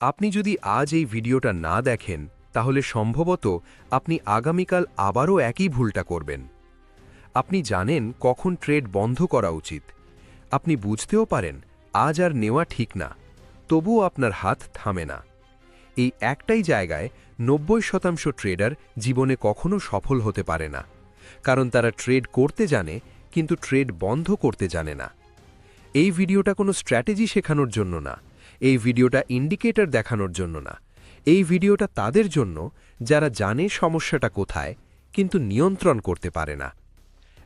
আপনি যদি আজ এই ভিডিওটা না দেখেন, তাহলে সম্ভবত আপনি আগামীকাল আবারও একই ভুলটা করবেন। আপনি জানেন কখন ট্রেড বন্ধ করা উচিত। আপনি বুঝতেও পারেন, আজ আর নেওয়া ঠিক না, তবুও আপনার হাত থামে না। এই একটাই জায়গায় নব্বই শতাংশ ট্রেডার জীবনে কখনো সফল হতে পারে না, কারণ তারা ট্রেড করতে জানে, কিন্তু ট্রেড বন্ধ করতে জানে না। এই ভিডিওটা কোনো স্ট্র্যাটেজি শেখানোর জন্য না। এই ভিডিওটা ইন্ডিকেটর দেখানোর জন্য না। এই ভিডিওটা তাদের জন্য যারা জানে সমস্যাটা কোথায়, কিন্তু নিয়ন্ত্রণ করতে পারে না।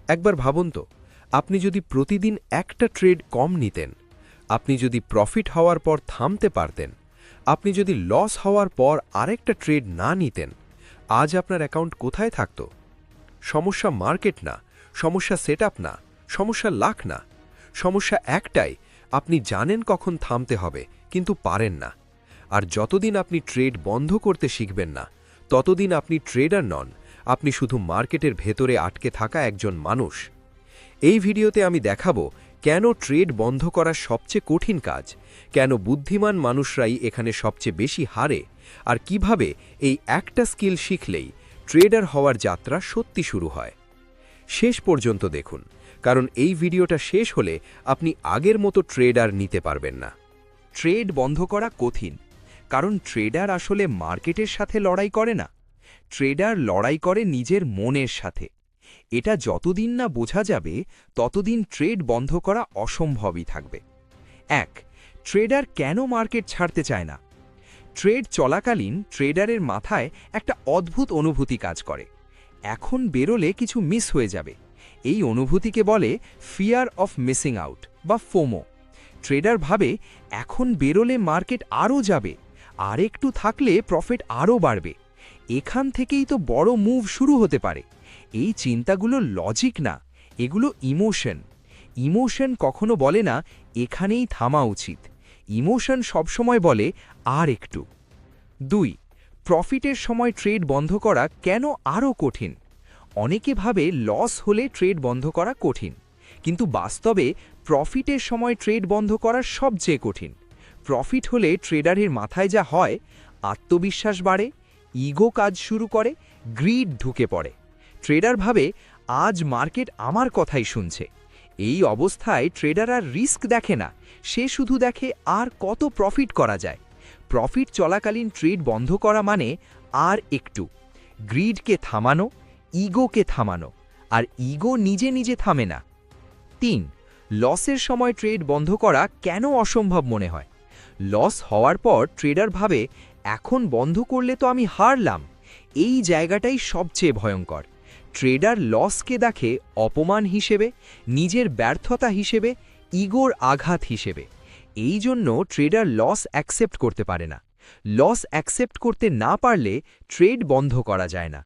একবার ভাবুন তো, আপনি যদি প্রতিদিন একটা ট্রেড কম নিতেন, আপনি যদি প্রফিট হওয়ার পর থামতে পারতেন, আপনি যদি লস হওয়ার পর আরেকটা ট্রেড না নিতেন, আজ আপনার অ্যাকাউন্ট কোথায় থাকত? সমস্যা মার্কেট না, সমস্যা সেট না, সমস্যা লাখ না, সমস্যা একটাই, আপনি জানেন কখন থামতে হবে কিন্তু পারেন না। আর যতদিন আপনি ট্রেড বন্ধ করতে শিখবেন না, ততদিন আপনি ট্রেডার নন, আপনি শুধু মার্কেটের ভেতরে আটকে থাকা একজন মানুষ। এই ভিডিওতে আমি দেখাবো কেন ট্রেড বন্ধ করা সবচেয়ে কঠিন কাজ, কেন বুদ্ধিমান মানুষরাই এখানে সবচেয়ে বেশি হারে, আর কীভাবে এই একটা স্কিল শিখলেই ট্রেডার হওয়ার যাত্রা সত্যি শুরু হয়। শেষ পর্যন্ত দেখুন, কারণ এই ভিডিওটা শেষ হলে আপনি আগের মতো ট্রেডার নিতে পারবেন না। ট্রেড বন্ধ করা কঠিন, কারণ ট্রেডার আসলে মার্কেটের সাথে লড়াই করে না। ট্রেডার লড়াই করে নিজের মনের সাথে। এটা যতদিন না বোঝা যাবে, ততদিন ট্রেড বন্ধ করা অসম্ভবই থাকবে। এক, ট্রেডার কেন মার্কেট ছাড়তে চায় না? ট্রেড চলাকালীন ট্রেডারের মাথায় একটা অদ্ভুত অনুভূতি কাজ করে। এখন বেরোলে কিছু মিস হয়ে যাবে। এই অনুভূতিকে বলে ফিয়ার অফ মিসিং আউট বা ফোমো। ট্রেডার ভাবে, এখন বেরোলে মার্কেট আরও যাবে, আর একটু থাকলে প্রফিট আরও বাড়বে। এখান থেকেই তো বড় মুভ শুরু হতে পারে। এই চিন্তাগুলো লজিক না, এগুলো ইমোশন ইমোশন কখনো বলে না, এখানেই থামা উচিত। ইমোশন সবসময় বলে, আর একটু। দুই প্রফিটের সময় ট্রেড বন্ধ করা কেন আরও কঠিন? অনেকে ভাবে লস হলে ট্রেড বন্ধ করা কঠিন। কিন্তু বাস্তবে প্রফিটের সময় ট্রেড বন্ধ করা সবচেয়ে কঠিন। প্রফিট হলে ট্রেডারের মাথায় যা হয়, আত্মবিশ্বাস বাড়ে, ইগো কাজ শুরু করে, গ্রিড ঢুকে পড়ে। ট্রেডার ভাবে, আজ মার্কেট আমার কথাই শুনছে। এই অবস্থায় ট্রেডার আর রিস্ক দেখে না, সে শুধু দেখে আর কত প্রফিট করা যায়। প্রফিট চলাকালীন ট্রেড বন্ধ করা মানে আর একটু। গ্রিডকে থামানো, ইগোকে থামানো, আর ইগো নিজে নিজে থামে না। তিন, লসের সময় ট্রেড বন্ধ করা কেন অসম্ভব মনে হয়? লস হওয়ার পর ট্রেডার ভাবে, এখন বন্ধ করলে তো আমি হারলাম। এই জায়গাটাই সবচেয়ে ভয়ঙ্কর। ট্রেডার লসকে দেখে অপমান হিসেবে, নিজের ব্যর্থতা হিসেবে, ইগোর আঘাত হিসেবে। এই জন্য ট্রেডার লস অ্যাকসেপ্ট করতে পারে না। লস অ্যাকসেপ্ট করতে না পারলে ট্রেড বন্ধ করা যায় না।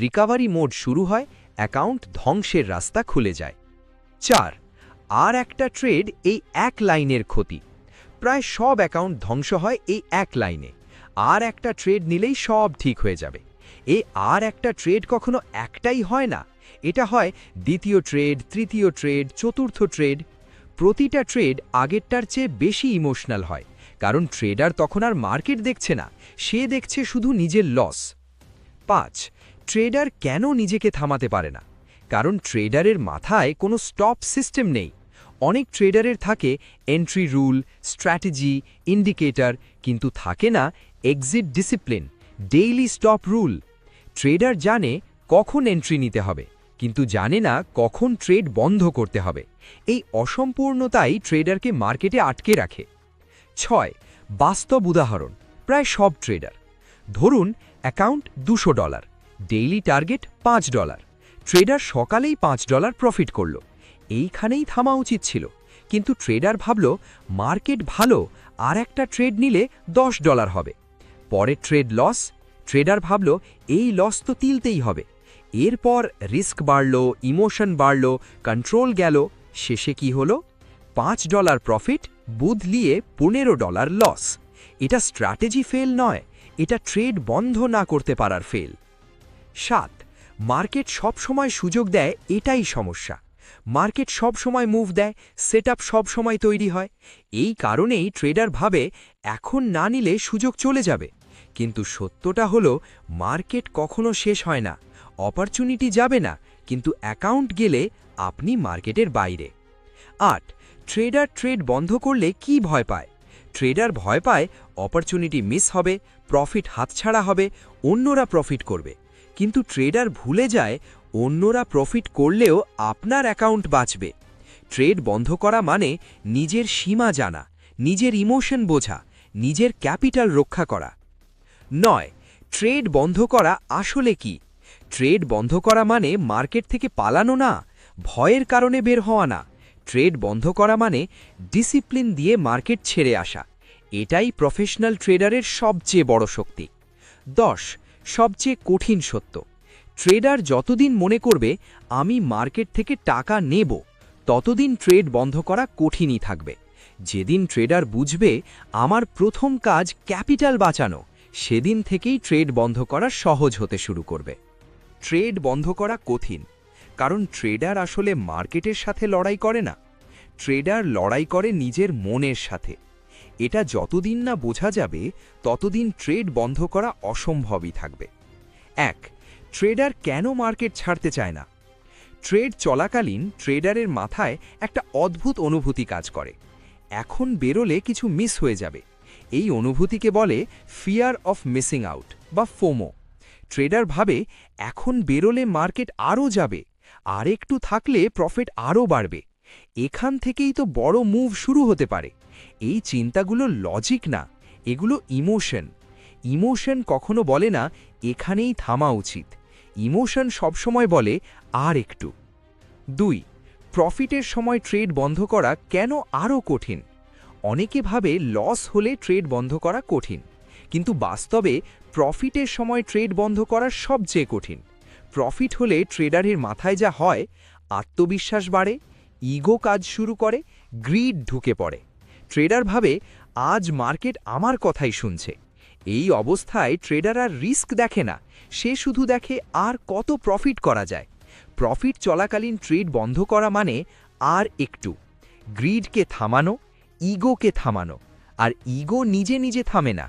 রিকাভারি মোড শুরু হয়, অ্যাকাউন্ট ধ্বংসের রাস্তা খুলে যায়। চার আর একটা ট্রেড এই এক লাইনের ক্ষতি। প্রায় সব অ্যাকাউন্ট ধ্বংস হয় এই এক লাইনে। আর একটা ট্রেড নিলেই সব ঠিক হয়ে যাবে। এ আর একটা ট্রেড কখনো একটাই হয় না। এটা হয় দ্বিতীয় ট্রেড তৃতীয় ট্রেড চতুর্থ ট্রেড প্রতিটা ট্রেড আগেরটার চেয়ে বেশি ইমোশনাল হয়। কারণ ট্রেডার তখন আর মার্কেট দেখছে না। সে দেখছে শুধু নিজের লস পাঁচ ট্রেডার কেন নিজেকে থামাতে পারে না? কারণ ট্রেডারের মাথায় কোনো স্টপ সিস্টেম নেই। অনেক ট্রেডারের থাকে এন্ট্রি রুল স্ট্র্যাটেজি ইন্ডিকেটর কিন্তু থাকে না exit discipline daily stop rule trader জানে কখন এন্ট্রি নিতে হবে, কিন্তু জানে না কখন ট্রেড বন্ধ করতে হবে। এই অসম্পূর্ণতাই ট্রেডারকে মার্কেটে আটকে রাখে। ছয়, বাস্তব উদাহরণ, প্রায় সব ট্রেডার ধরুন অ্যাকাউন্ট দুশো ডলার ডেইলি টার্গেট পাঁচ ডলার ট্রেডার সকালেই পাঁচ ডলার প্রফিট করল। এইখানেই থামা উচিত ছিল। কিন্তু ট্রেডার ভাবল মার্কেট ভালো, আর একটা ট্রেড নিলে দশ ডলার হবে। পরে ট্রেড লস ট্রেডার ভাবল, এই লস তো তিলতেই হবে। এরপর রিস্ক বাড়ল ইমোশন বাড়ল কন্ট্রোল গেল। শেষে কি হলো? পাঁচ ডলার প্রফিট বুধলিয়ে পনেরো ডলার লস এটা স্ট্র্যাটেজি ফেল নয়, এটা ট্রেড বন্ধ না করতে পারার ফেল সাত মার্কেট সব সময় সুযোগ দেয়, এটাই সমস্যা। মার্কেট সব সময় মুভ দেয় সেট আপ সময় তৈরি হয়। এই কারণেই ট্রেডার ভাবে এখন না নিলে সুযোগ চলে যাবে। কিন্তু সত্যটা হলো, মার্কেট কখনো শেষ হয় না। অপরচুনিটি যাবে না, কিন্তু অ্যাকাউন্ট গেলে আপনি মার্কেটের বাইরে। আট ট্রেডার ট্রেড বন্ধ করলে কি ভয় পায়? ট্রেডার ভয় পায় অপরচুনিটি মিস হবে প্রফিট হাতছাড়া হবে, অন্যরা প্রফিট করবে। কিন্তু ট্রেডার ভুলে যায় অন্যরা প্রফিট করলেও আপনার অ্যাকাউন্ট বাঁচবে। ট্রেড বন্ধ করা মানে নিজের সীমা জানা, নিজের ইমোশন বোঝা, নিজের ক্যাপিটাল রক্ষা করা। নয় ট্রেড বন্ধ করা আসলে কি? ট্রেড বন্ধ করা মানে মার্কেট থেকে পালানো না, ভয়ের কারণে বের হওয়া না। ট্রেড বন্ধ করা মানে ডিসিপ্লিন দিয়ে মার্কেট ছেড়ে আসা। এটাই প্রফেশনাল ট্রেডারের সবচেয়ে বড় শক্তি। দশ, সবচেয়ে কঠিন সত্য। ট্রেডার যতদিন মনে করবে, আমি মার্কেট থেকে টাকা নেব, ততদিন ট্রেড বন্ধ করা কঠিনই থাকবে। যেদিন ট্রেডার বুঝবে, আমার প্রথম কাজ ক্যাপিটাল বাঁচানো, সেদিন থেকেই ট্রেড বন্ধ করা সহজ হতে শুরু করবে। ট্রেড বন্ধ করা কঠিন, কারণ ট্রেডার আসলে মার্কেটের সাথে লড়াই করে না। ট্রেডার লড়াই করে নিজের মনের সাথে। এটা যতদিন না বোঝা যাবে, ততদিন ট্রেড বন্ধ করা অসম্ভবই থাকবে। এক ট্রেডার কেন মার্কেট ছাড়তে চায় না? ট্রেড চলাকালীন ট্রেডারের মাথায় একটা অদ্ভুত অনুভূতি কাজ করে। এখন বেরোলে কিছু মিস হয়ে যাবে। এই অনুভূতিকে বলে ফিয়ার অফ মিসিং আউট বা ফোমো। ট্রেডার ভাবে, এখন বেরোলে মার্কেট আরও যাবে, আর একটু থাকলে প্রফিট আরও বাড়বে। এখান থেকেই তো বড় মুভ শুরু হতে পারে। এই চিন্তাগুলো লজিক না, এগুলো ইমোশন। ইমোশন কখনো বলে না, এখানেই থামা উচিত। ইমোশন সবসময় বলে আর একটু। দুই, প্রফিটের সময় ট্রেড বন্ধ করা কেন আরও কঠিন? অনেকে ভাবে লস হলে ট্রেড বন্ধ করা কঠিন, কিন্তু বাস্তবে প্রফিটের সময় ট্রেড বন্ধ করা সবচেয়ে কঠিন। প্রফিট হলে ট্রেডারের মাথায় যা হয়, আত্মবিশ্বাস বাড়ে, ইগো কাজ শুরু করে, গ্রিড ঢুকে পড়ে। ট্রেডার ভাবে, আজ মার্কেট আমার কথাই শুনছে। এই অবস্থায় ট্রেডার আর রিস্ক দেখে না। সে শুধু দেখে আর কত প্রফিট করা যায়। প্রফিট চলাকালীন ট্রেড বন্ধ করা মানে আর একটু। গ্রিডকে থামানো ইগোকে থামানো, আর ইগো নিজে নিজে থামে না।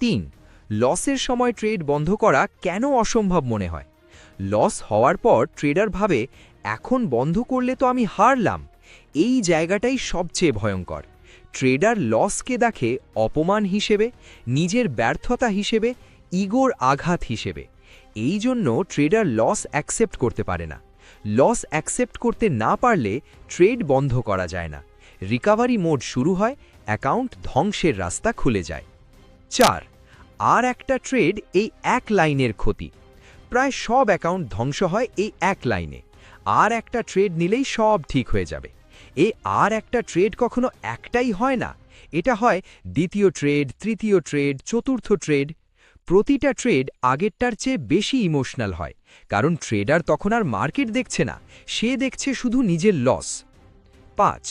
তিন লসের সময় ট্রেড বন্ধ করা কেন অসম্ভব মনে হয়? লস হওয়ার পর ট্রেডার ভাবে, এখন বন্ধ করলে তো আমি হারলাম। এই জায়গাটাই সবচেয়ে ভয়ঙ্কর। ট্রেডার লসকে দেখে অপমান হিসেবে, নিজের ব্যর্থতা হিসেবে, ইগোর আঘাত হিসেবে। এই জন্য ট্রেডার লস অ্যাকসেপ্ট করতে পারে না। লস অ্যাকসেপ্ট করতে না পারলে ট্রেড বন্ধ করা যায় না। রিকাভারি মোড শুরু হয়, অ্যাকাউন্ট ধ্বংসের রাস্তা খুলে যায়। চার, আর একটা ট্রেড এই এক লাইনের ক্ষতি। প্রায় সব অ্যাকাউন্ট ধ্বংস হয় এই এক লাইনে। আর একটা ট্রেড নিলেই সব ঠিক হয়ে যাবে। এই আর একটা ট্রেড কখনো একটাই হয় না। এটা হয় দ্বিতীয় ট্রেড তৃতীয় ট্রেড চতুর্থ ট্রেড প্রতিটা ট্রেড আগেরটার চেয়ে বেশি ইমোশনাল হয়, কারণ ট্রেডার তখন আর মার্কেট দেখছে না, সে দেখছে শুধু নিজের লস পাঁচ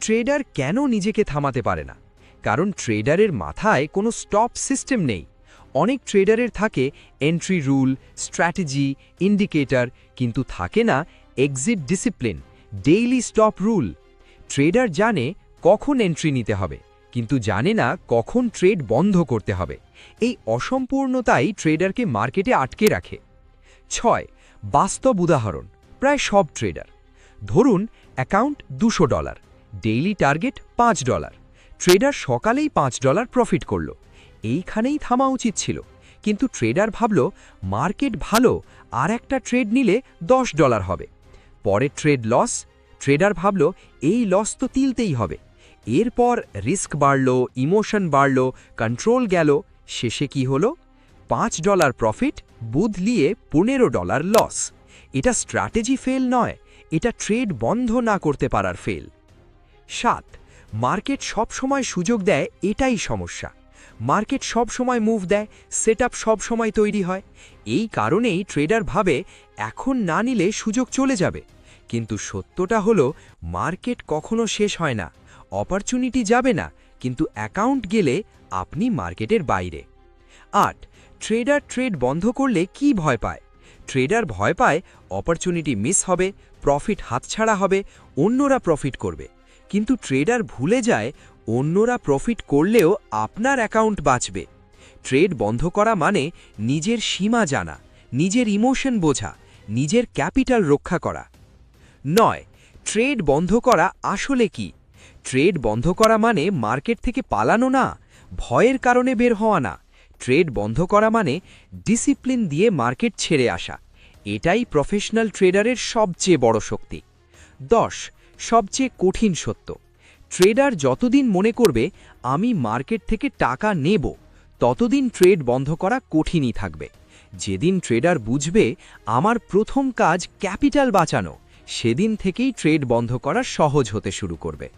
ট্রেডার কেন নিজেকে থামাতে পারে না? কারণ ট্রেডারের মাথায় কোনো স্টপ সিস্টেম নেই। অনেক ট্রেডারের থাকে এন্ট্রি রুল স্ট্র্যাটেজি ইন্ডিকেটর কিন্তু থাকে না exit discipline daily stop rule trader জানে কখন এন্ট্রি নিতে হবে, কিন্তু জানে না কখন ট্রেড বন্ধ করতে হবে। এই অসম্পূর্ণতাই ট্রেডারকে মার্কেটে আটকে রাখে। ছয়, বাস্তব উদাহরণ, প্রায় সব ট্রেডার। ধরুন অ্যাকাউন্ট দুশো ডলার ডেইলি টার্গেট পাঁচ ডলার ট্রেডার সকালেই পাঁচ ডলার প্রফিট করল। এইখানেই থামা উচিত ছিল। কিন্তু ট্রেডার ভাবল, মার্কেট ভালো, আর একটা ট্রেড নিলে দশ ডলার হবে। পরের ট্রেড লস ট্রেডার ভাবল, এই লস তো তিলতেই হবে। এরপর রিস্ক বাড়ল ইমোশন বাড়ল কন্ট্রোল গেল। শেষে কি হলো? পাঁচ ডলার প্রফিট বুধলিয়ে পনেরো ডলার লস এটা স্ট্র্যাটেজি ফেল নয়, এটা ট্রেড বন্ধ না করতে পারার ফেল সাত মার্কেট সব সময় সুযোগ দেয়, এটাই সমস্যা। মার্কেট সব সময় মুভ দেয় সেট আপ সময় তৈরি হয়। এই কারণেই ট্রেডার ভাবে, এখন না নিলে সুযোগ চলে যাবে। কিন্তু সত্যটা হলো, মার্কেট কখনো শেষ হয় না। অপরচুনিটি যাবে না, কিন্তু অ্যাকাউন্ট গেলে আপনি মার্কেটের বাইরে। আট, ট্রেডার ট্রেড বন্ধ করলে কি ভয় পায়? ট্রেডার ভয় পায় অপরচুনিটি মিস হবে, প্রফিট হাতছাড়া হবে, অন্যরা প্রফিট করবে। কিন্তু ট্রেডার ভুলে যায়, অন্যরা প্রফিট করলেও আপনার অ্যাকাউন্ট বাঁচবে। ট্রেড বন্ধ করা মানে নিজের সীমা জানা, নিজের ইমোশন বোঝা, নিজের ক্যাপিটাল রক্ষা করা। নয় ট্রেড বন্ধ করা আসলে কি? ট্রেড বন্ধ করা মানে মার্কেট থেকে পালানো না, ভয়ের কারণে বের হওয়া না। ট্রেড বন্ধ করা মানে ডিসিপ্লিন দিয়ে মার্কেট ছেড়ে আসা। এটাই প্রফেশনাল ট্রেডারের সবচেয়ে বড় শক্তি। দশ, সবচেয়ে কঠিন সত্য। ট্রেডার যতদিন মনে করবে, আমি মার্কেট থেকে টাকা নেব, ততদিন ট্রেড বন্ধ করা কঠিনই থাকবে। যেদিন ট্রেডার বুঝবে, আমার প্রথম কাজ ক্যাপিটাল বাঁচানো। সেদিন থেকেই ট্রেড বন্ধ করা সহজ হতে শুরু করবে।